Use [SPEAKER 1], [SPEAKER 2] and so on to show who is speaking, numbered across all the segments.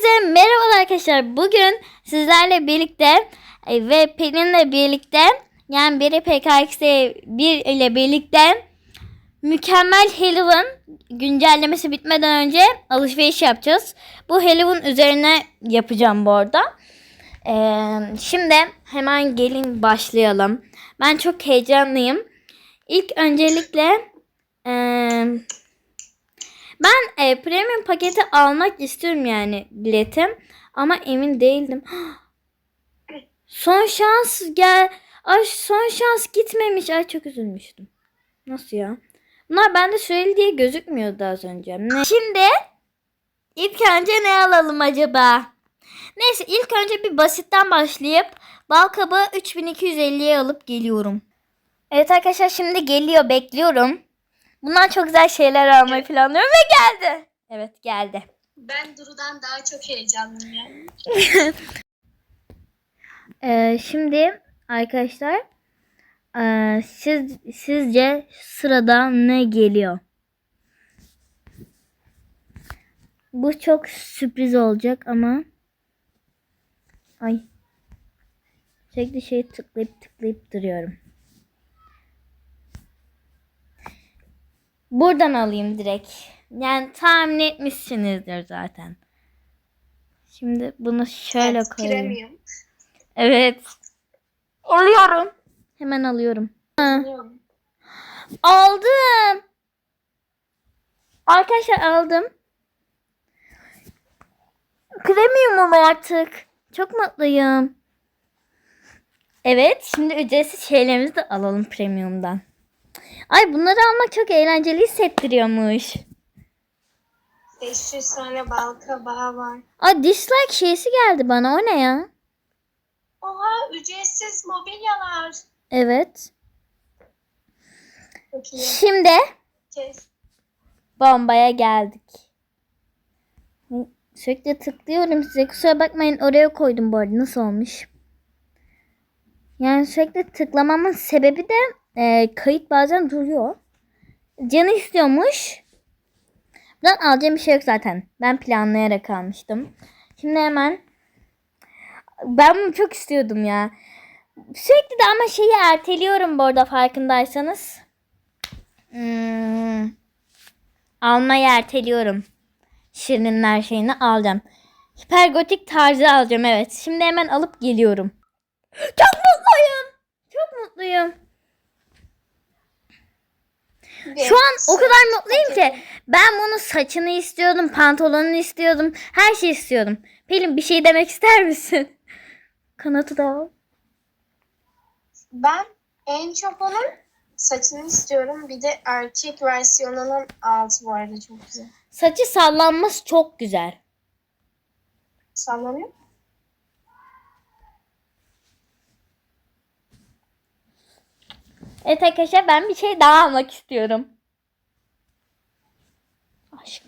[SPEAKER 1] Hepinize merhabalar arkadaşlar. Bugün sizlerle birlikte e, ve Pelin'le birlikte yani biri PKX 1 ile birlikte mükemmel Halloween güncellemesi bitmeden önce alışveriş yapacağız. Bu Halloween üzerine yapacağım bu arada. Ee, şimdi hemen gelin başlayalım. Ben çok heyecanlıyım. İlk öncelikle eee ben e, premium paketi almak istiyorum yani biletim. Ama emin değildim. Son şans gel. Ay son şans gitmemiş. Ay çok üzülmüştüm. Nasıl ya? Bunlar bende süreli diye gözükmüyordu az önce. Ne? Şimdi ilk önce ne alalım acaba? Neyse ilk önce bir basitten başlayıp bal kabağı 3250'ye alıp geliyorum. Evet arkadaşlar şimdi geliyor bekliyorum. Bundan çok güzel şeyler almayı planlıyorum ve geldi. Evet geldi.
[SPEAKER 2] Ben Duru'dan daha çok heyecanlıyım yani.
[SPEAKER 1] Ee, şimdi arkadaşlar ee, siz sizce sırada ne geliyor? Bu çok sürpriz olacak ama ay sürekli şey tıklayıp tıklayıp duruyorum. Buradan alayım direkt. Yani tahmin etmişsinizdir zaten. Şimdi bunu şöyle
[SPEAKER 2] Evet,
[SPEAKER 1] koyayım.
[SPEAKER 2] Premium.
[SPEAKER 1] Evet. Alıyorum. Hemen alıyorum. Ha, aldım. Arkadaşlar aldım. Premium'um artık. Çok mutluyum. Evet, şimdi ücretsiz şeylerimizi de alalım premium'dan. Ay bunları almak çok eğlenceli hissettiriyormuş.
[SPEAKER 2] 500 tane bal kabağı var.
[SPEAKER 1] Ay dislike şeysi geldi bana. O ne ya?
[SPEAKER 2] Oha ücretsiz mobilyalar.
[SPEAKER 1] Evet.
[SPEAKER 2] Çok iyi.
[SPEAKER 1] Şimdi
[SPEAKER 2] Kes.
[SPEAKER 1] bombaya geldik. Sürekli tıklıyorum size. Kusura bakmayın oraya koydum bu arada. Nasıl olmuş? Yani sürekli tıklamamın sebebi de e, kayıt bazen duruyor. Canı istiyormuş. Buradan alacağım bir şey yok zaten. Ben planlayarak almıştım. Şimdi hemen ben bunu çok istiyordum ya. Sürekli de ama şeyi erteliyorum bu arada farkındaysanız. Hmm. Almayı erteliyorum. Şirinler şeyini alacağım. Hipergotik tarzı alacağım evet. Şimdi hemen alıp geliyorum. Çok mutluyum. Çok mutluyum. Şu an o kadar mutluyum ki ben bunun saçını istiyordum, pantolonunu istiyordum, her şeyi istiyordum. Pelin bir şey demek ister misin? Kanatı da al.
[SPEAKER 2] Ben en çok onun saçını istiyorum. Bir de erkek versiyonunun altı bu arada çok güzel.
[SPEAKER 1] Saçı sallanması çok güzel.
[SPEAKER 2] Sallanıyor.
[SPEAKER 1] Evet arkadaşlar ben bir şey daha almak istiyorum. Aşk.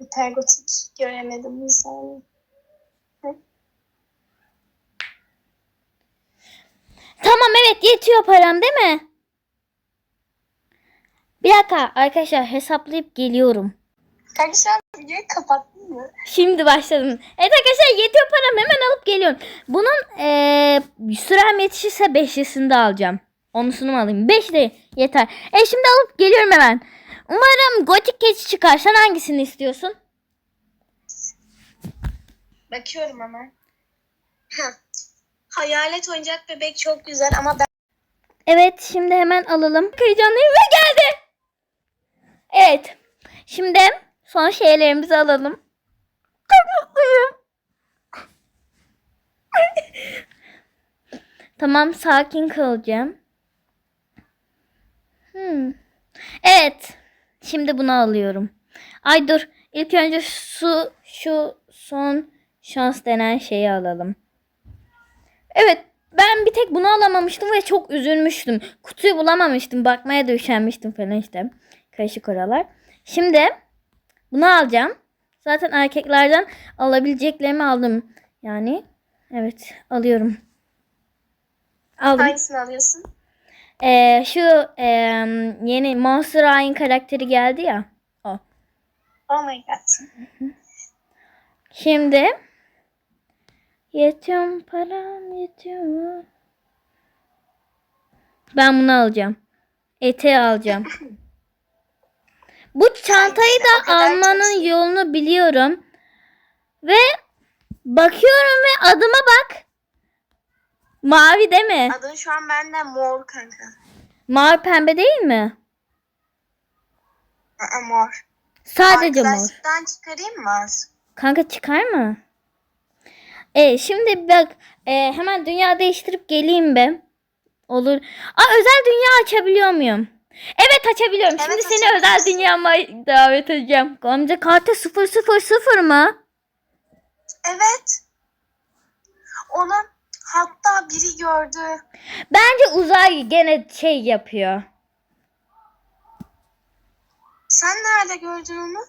[SPEAKER 2] Hipergotik göremedim saniye.
[SPEAKER 1] Tamam evet yetiyor param değil mi? Bir dakika arkadaşlar hesaplayıp geliyorum.
[SPEAKER 2] Kanka sen videoyu kapattın mı?
[SPEAKER 1] Şimdi başladım. Evet arkadaşlar yetiyor param hemen alıp geliyorum. Bunun eee sürem yetişirse 5'lisini alacağım. Onusunu mu alayım? 5 de yeter. E şimdi alıp geliyorum hemen. Umarım gotik keçi çıkar. Sen hangisini istiyorsun?
[SPEAKER 2] Bakıyorum hemen. Heh. Hayalet oyuncak bebek çok güzel ama ben
[SPEAKER 1] Evet şimdi hemen alalım. Heyecanlıyım ve geldi. Evet. Şimdi son şeylerimizi alalım. Çok mutluyum. tamam sakin kalacağım. Hmm. Evet. Şimdi bunu alıyorum. Ay dur. İlk önce şu şu son şans denen şeyi alalım. Evet ben bir tek bunu alamamıştım ve çok üzülmüştüm. Kutuyu bulamamıştım. Bakmaya da üşenmiştim falan işte. Karışık oralar. Şimdi bunu alacağım. Zaten erkeklerden alabileceklerimi aldım. Yani evet alıyorum. Aldım.
[SPEAKER 2] hangisini alıyorsun?
[SPEAKER 1] Ee, şu em, yeni Monster High'in karakteri geldi ya. O.
[SPEAKER 2] Oh my god.
[SPEAKER 1] Şimdi yetiyor mu param yetiyor mu? Ben bunu alacağım. Eteği alacağım. Bu çantayı da almanın
[SPEAKER 2] çok-
[SPEAKER 1] yolunu biliyorum. Ve bakıyorum ve adıma bak. Mavi değil mi?
[SPEAKER 2] Adın şu an bende mor kanka.
[SPEAKER 1] Mavi pembe değil mi?
[SPEAKER 2] Aa, mor.
[SPEAKER 1] Sadece mor.
[SPEAKER 2] Çıkarayım mı?
[SPEAKER 1] Kanka çıkar mı? E şimdi bak e, hemen dünya değiştirip geleyim be. Olur. Aa özel dünya açabiliyor muyum? Evet açabiliyorum.
[SPEAKER 2] Evet,
[SPEAKER 1] şimdi seni özel dünyama davet edeceğim. Gamze kartı 000 mı?
[SPEAKER 2] Evet. Onu hatta biri gördü.
[SPEAKER 1] Bence uzay gene şey yapıyor.
[SPEAKER 2] Sen nerede gördün onu?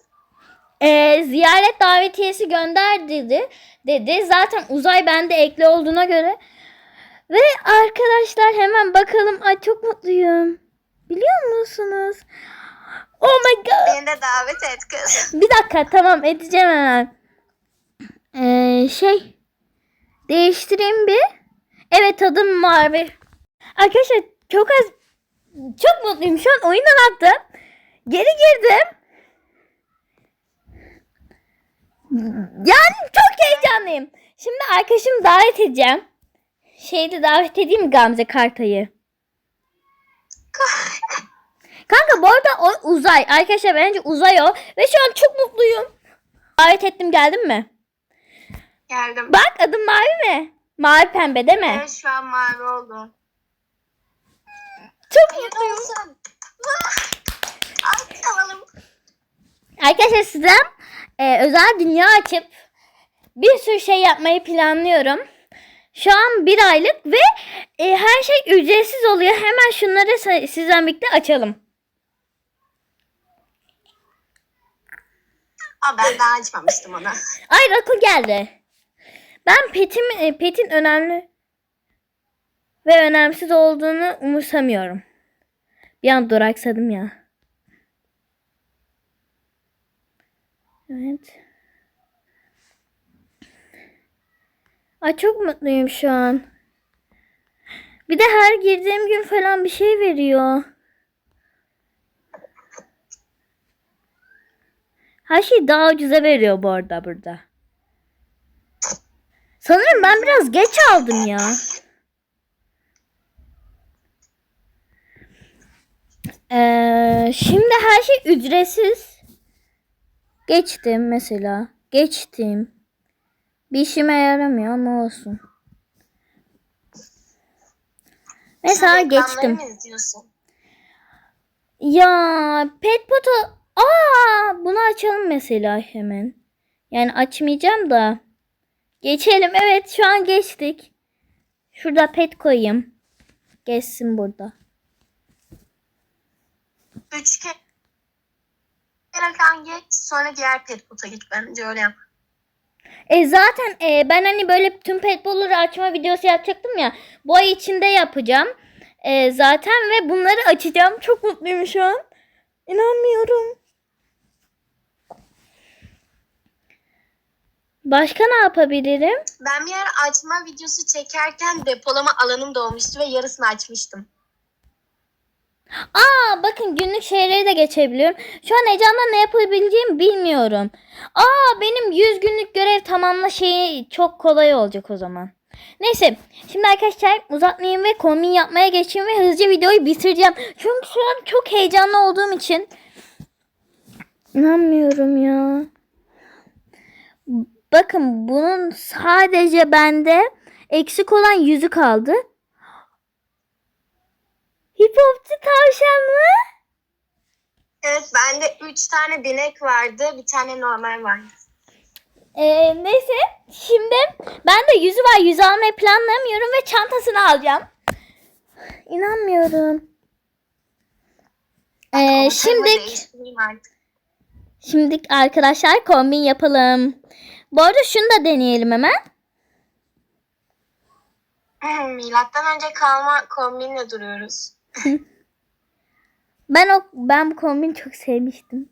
[SPEAKER 1] E, ziyaret davetiyesi gönder dedi. Dedi. Zaten uzay bende ekli olduğuna göre. Ve arkadaşlar hemen bakalım. Ay çok mutluyum. Biliyor musunuz? Oh my god.
[SPEAKER 2] Beni de davet et kız.
[SPEAKER 1] Bir dakika tamam edeceğim hemen. Ee, şey değiştireyim bir. Evet adım mavi. Arkadaşlar çok az çok mutluyum. Şu an oyundan attım. Geri girdim. Yani çok heyecanlıyım. Şimdi arkadaşımı davet edeceğim. Şeyde davet edeyim Gamze Kartay'ı? Kanka bu arada o uzay. Arkadaşlar bence uzay o. Ve şu an çok mutluyum. Davet ettim geldin mi?
[SPEAKER 2] Geldim.
[SPEAKER 1] Bak adım mavi mi? Mavi pembe değil mi?
[SPEAKER 2] Evet şu an mavi oldu.
[SPEAKER 1] Çok mutluyum.
[SPEAKER 2] olsun. Ay kalalım.
[SPEAKER 1] Arkadaşlar sizden e, özel dünya açıp bir sürü şey yapmayı planlıyorum. Şu an bir aylık ve e, her şey ücretsiz oluyor. Hemen şunları sizden birlikte açalım.
[SPEAKER 2] Aa, ben daha açmamıştım onu.
[SPEAKER 1] Ay Rakun geldi. Ben petim, e, petin önemli ve önemsiz olduğunu umursamıyorum. Bir an duraksadım ya. Evet. Ay çok mutluyum şu an. Bir de her girdiğim gün falan bir şey veriyor. Her şey daha ucuza veriyor bu arada burada. Sanırım ben biraz geç aldım ya. Ee, şimdi her şey ücretsiz. Geçtim mesela. Geçtim. Bir işime yaramıyor ama olsun. Mesela
[SPEAKER 2] reklamları
[SPEAKER 1] geçtim. Ya Pet Pot'u aa bunu açalım mesela hemen. Yani açmayacağım da. Geçelim. Evet şu an geçtik. Şurada pet koyayım. Geçsin burada.
[SPEAKER 2] Üç kere geç sonra diğer petpot'a git bence öyle yap.
[SPEAKER 1] E zaten e, ben hani böyle tüm petbolları açma videosu yapacaktım ya. Bu ay içinde yapacağım. E, zaten ve bunları açacağım. Çok mutluyum şu an. İnanmıyorum. Başka ne yapabilirim?
[SPEAKER 2] Ben bir ara açma videosu çekerken depolama alanım dolmuştu ve yarısını açmıştım.
[SPEAKER 1] Aa bakın günlük şeyleri de geçebiliyorum. Şu an heyecandan ne yapabileceğimi bilmiyorum. Aa benim 100 günlük görev tamamla şeyi çok kolay olacak o zaman. Neyse şimdi arkadaşlar uzatmayayım ve kombin yapmaya geçeyim ve hızlıca videoyu bitireceğim. Çünkü şu an çok heyecanlı olduğum için. İnanmıyorum ya. Bakın bunun sadece bende eksik olan yüzü kaldı. Hipopti tavşan mı?
[SPEAKER 2] Evet bende üç tane binek vardı bir tane normal vardı.
[SPEAKER 1] Ee, neyse şimdi ben de yüzü var yüzü almayı planlamıyorum ve çantasını alacağım. İnanmıyorum. Ee,
[SPEAKER 2] Avatarımı
[SPEAKER 1] şimdi
[SPEAKER 2] değiştireyim artık.
[SPEAKER 1] şimdi arkadaşlar kombin yapalım. Bu arada şunu da deneyelim hemen.
[SPEAKER 2] Hmm, Milattan önce kalma kombinle duruyoruz.
[SPEAKER 1] Ben o ben bu kombini çok sevmiştim.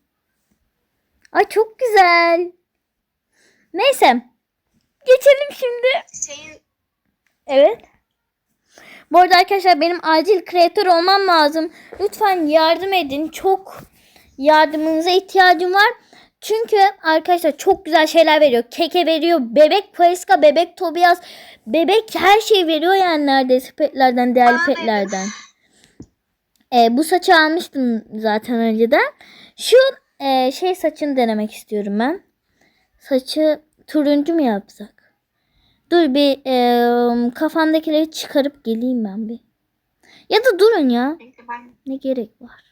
[SPEAKER 1] Ay çok güzel. Neyse. Geçelim şimdi.
[SPEAKER 2] Şeyin
[SPEAKER 1] Evet. Bu arada arkadaşlar benim acil kreatör olmam lazım. Lütfen yardım edin. Çok yardımınıza ihtiyacım var. Çünkü arkadaşlar çok güzel şeyler veriyor. Keke veriyor. Bebek Priska, bebek Tobias, bebek her şey veriyor yani neredeyse petlerden, değerli
[SPEAKER 2] Aa,
[SPEAKER 1] petlerden. Ee, bu saçı almıştım zaten önceden. Şu e, şey saçını denemek istiyorum ben. Saçı turuncu mu yapsak? Dur bir e, kafamdakileri çıkarıp geleyim ben bir. Ya da durun ya. Ne gerek var?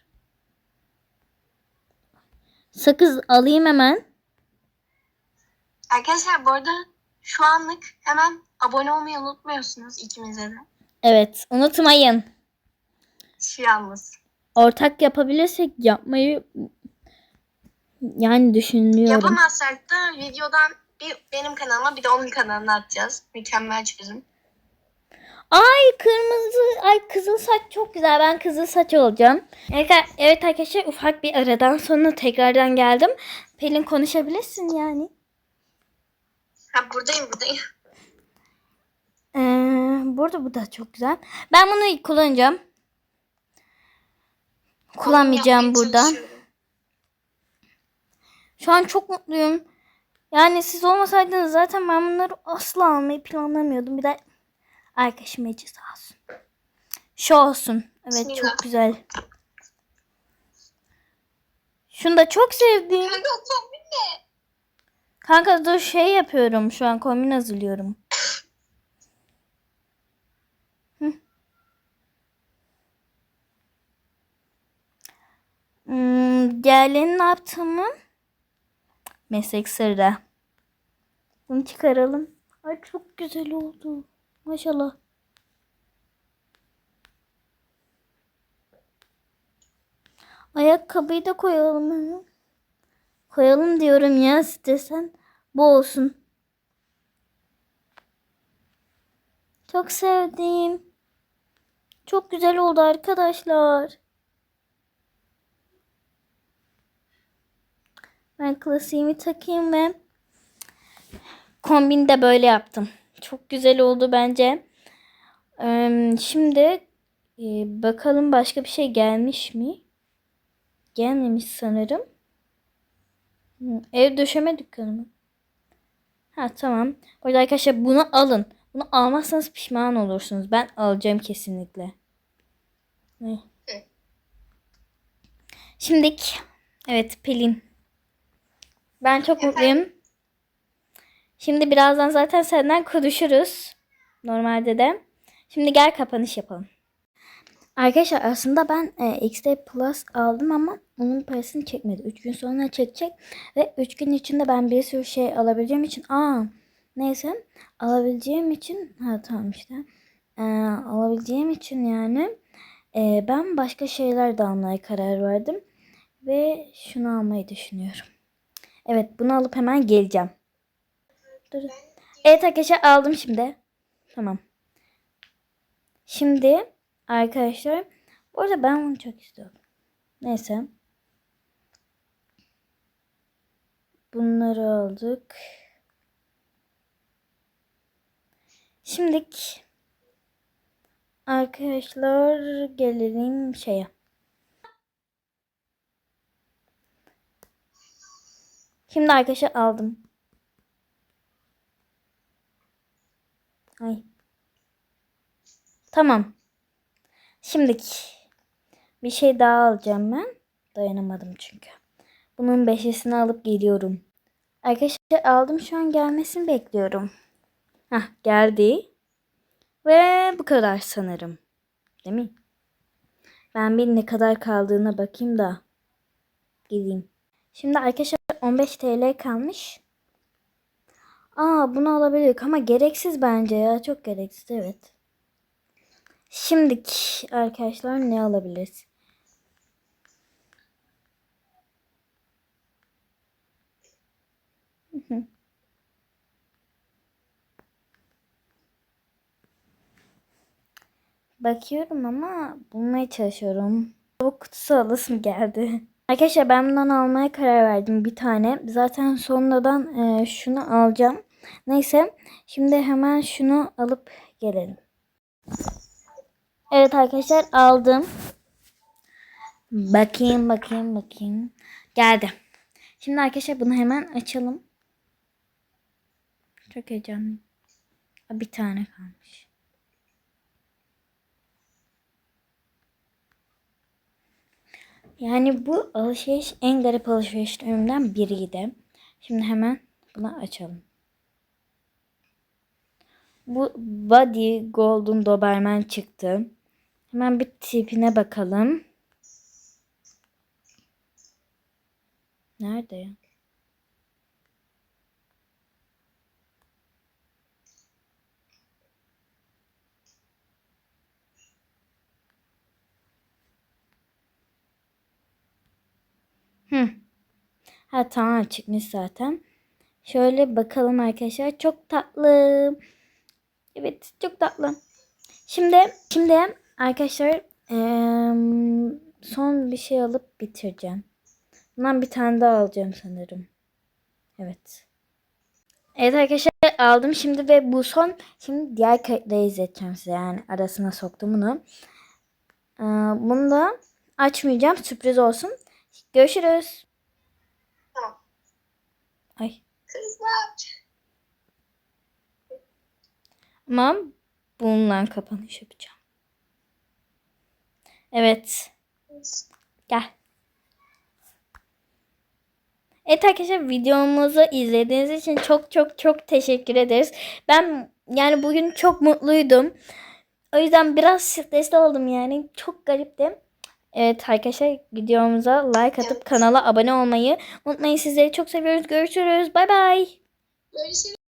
[SPEAKER 1] Sakız alayım hemen.
[SPEAKER 2] Arkadaşlar bu arada şu anlık hemen abone olmayı unutmuyorsunuz ikimize de.
[SPEAKER 1] Evet unutmayın.
[SPEAKER 2] Şey yalnız.
[SPEAKER 1] Ortak yapabilirsek yapmayı yani düşünüyorum.
[SPEAKER 2] Yapamazsak da videodan bir benim kanalıma bir de onun kanalına atacağız. Mükemmel çözüm.
[SPEAKER 1] Ay kırmızı, ay kızıl saç çok güzel. Ben kızıl saç olacağım. Evet, evet arkadaşlar ufak bir aradan sonra tekrardan geldim. Pelin konuşabilirsin yani.
[SPEAKER 2] Ha buradayım buradayım.
[SPEAKER 1] Ee, burada bu da çok güzel. Ben bunu kullanacağım. Kullanmayacağım buradan. Şu an çok mutluyum. Yani siz olmasaydınız zaten ben bunları asla almayı planlamıyordum. Bir de arkadaşım Ece sağ olsun. Şu olsun. Evet
[SPEAKER 2] Bismillah.
[SPEAKER 1] çok güzel. Şunu da çok sevdim.
[SPEAKER 2] Kanka?
[SPEAKER 1] Kanka dur şey yapıyorum. Şu an kombin hazırlıyorum. Hı. Hmm, diğerlerini ne yaptığımı meslek sırrı. Bunu çıkaralım. Ay çok güzel oldu. Maşallah. Ayakkabıyı da koyalım. Koyalım diyorum ya istesen. Bu olsun. Çok sevdim. Çok güzel oldu arkadaşlar. Ben klasiğimi takayım ve kombini de böyle yaptım. Çok güzel oldu bence. Şimdi e, bakalım başka bir şey gelmiş mi? Gelmemiş sanırım. Ev döşeme dükkanı mı? Ha tamam. Orada arkadaşlar bunu alın. Bunu almazsanız pişman olursunuz. Ben alacağım kesinlikle. Ne?
[SPEAKER 2] Hı.
[SPEAKER 1] Şimdilik evet Pelin. Ben çok mutluyum. Şimdi birazdan zaten senden konuşuruz. Normalde de. Şimdi gel kapanış yapalım. Arkadaşlar aslında ben e, XD Plus aldım ama onun parasını çekmedi. 3 gün sonra çekecek ve 3 gün içinde ben bir sürü şey alabileceğim için aa neyse alabileceğim için ha tamam işte E, alabileceğim için yani e, ben başka şeyler de almaya karar verdim ve şunu almayı düşünüyorum. Evet bunu alıp hemen geleceğim. Dur. Evet arkadaşlar aldım şimdi. Tamam. Şimdi arkadaşlar bu arada ben bunu çok istiyorum. Neyse. Bunları aldık. Şimdilik arkadaşlar gelelim şeye. Şimdi arkadaşlar aldım. Ay. Tamam. Şimdilik bir şey daha alacağım ben. Dayanamadım çünkü. Bunun beşisini alıp geliyorum. Arkadaşlar aldım şu an gelmesini bekliyorum. Hah geldi. Ve bu kadar sanırım. Değil mi? Ben bir ne kadar kaldığına bakayım da gideyim. Şimdi arkadaşlar 15 TL kalmış. Aa bunu alabilirik ama gereksiz bence ya. Çok gereksiz evet. Şimdiki arkadaşlar ne alabiliriz? Bakıyorum ama bulmaya çalışıyorum. O kutusu alasım geldi. Arkadaşlar ben bundan almaya karar verdim bir tane. Zaten sonradan e, şunu alacağım. Neyse şimdi hemen şunu alıp gelelim. Evet arkadaşlar aldım. Bakayım bakayım bakayım. Geldi. Şimdi arkadaşlar bunu hemen açalım. Çok heyecanlıyım. Bir tane kalmış. Yani bu alışveriş en garip alışverişlerimden biriydi. Şimdi hemen bunu açalım. Bu Body Golden Doberman çıktı. Hemen bir tipine bakalım. Nerede ya? Hı. Ha tamam çıkmış zaten. Şöyle bakalım arkadaşlar. Çok tatlı. Evet çok tatlı. Şimdi şimdi arkadaşlar eee, son bir şey alıp bitireceğim. Bundan bir tane daha alacağım sanırım. Evet. Evet arkadaşlar aldım şimdi ve bu son. Şimdi diğer kayıtları izleteceğim size. Yani arasına soktum bunu. Ee, bunu da açmayacağım. Sürpriz olsun. Görüşürüz.
[SPEAKER 2] Tamam.
[SPEAKER 1] Ay.
[SPEAKER 2] Kızlar.
[SPEAKER 1] Ama bununla kapanış yapacağım. Evet. Gel. Evet arkadaşlar videomuzu izlediğiniz için çok çok çok teşekkür ederiz. Ben yani bugün çok mutluydum. O yüzden biraz stresli oldum yani. Çok garipti. Evet arkadaşlar videomuza like atıp kanala abone olmayı unutmayın. Sizleri çok seviyoruz. Görüşürüz. Bay bay.
[SPEAKER 2] Görüşürüz.